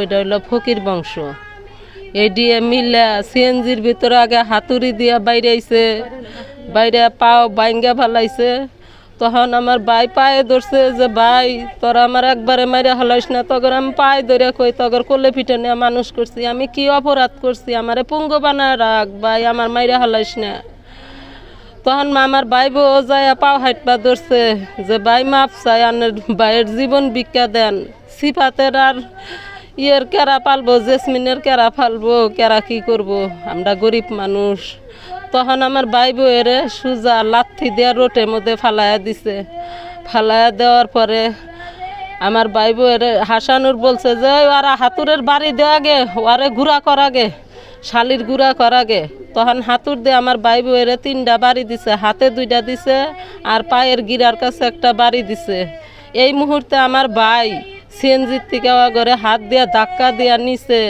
ওইটা হইল ফকির বংশ। দিয়ে মিল্লা সিএনজির ভিতরে আগে হাতুড়ি দিয়া বাইরে আইছে বাইরে পাও বাইঙ্গা ফেলাইছে। তখন আমার ভাই পায়ে ধরছে যে, ভাই, তোরা আমার একবারে মাইরা হলাইস না তখন আমি পায়ে ধরে কই তগর কোলে পিঠে নিয়ে মানুষ করছি, আমি কি অপরাধ করছি, আমারে পুঙ্গ বানায় রাখ, ভাই, আমার মাইরা হলাইস না। তখন মা আমার ভাই বউ যায়, পাও হাইটপা ধরছে যে, ভাই মাপ চাই আনের ভাইয়ের জীবন ভিক্ষা দেন। সিফাতের আর ইয়ের কেরা পালবো, জেসমিনের কেরা ফালবো কেরা কি করব? আমরা গরিব মানুষ। তখন আমার ভাই বউয়ের সুজা লাথি দেওয়া রোটের মধ্যে ফালাইয়া দিছে। ফালাইয়া দেওয়ার পরে আমার ভাই বউয়ের হাসানুর বলছে যে, "ওই ওরা হাতুরের বাড়ি দেওয়া গে ওরে ঘুরা করা গে শালির গুড়া করা গে তখন হাতুর দিয়ে আমার ভাই বউয়ের তিনটা বাড়ি দিছে, হাতে দুইটা দিছে আর পায়ের গিরার কাছে একটা বাড়ি দিছে। এই মুহূর্তে আমার ভাই সিএনজির থেকে করে হাত দিয়ে ধাক্কা দিয়ে নিছে।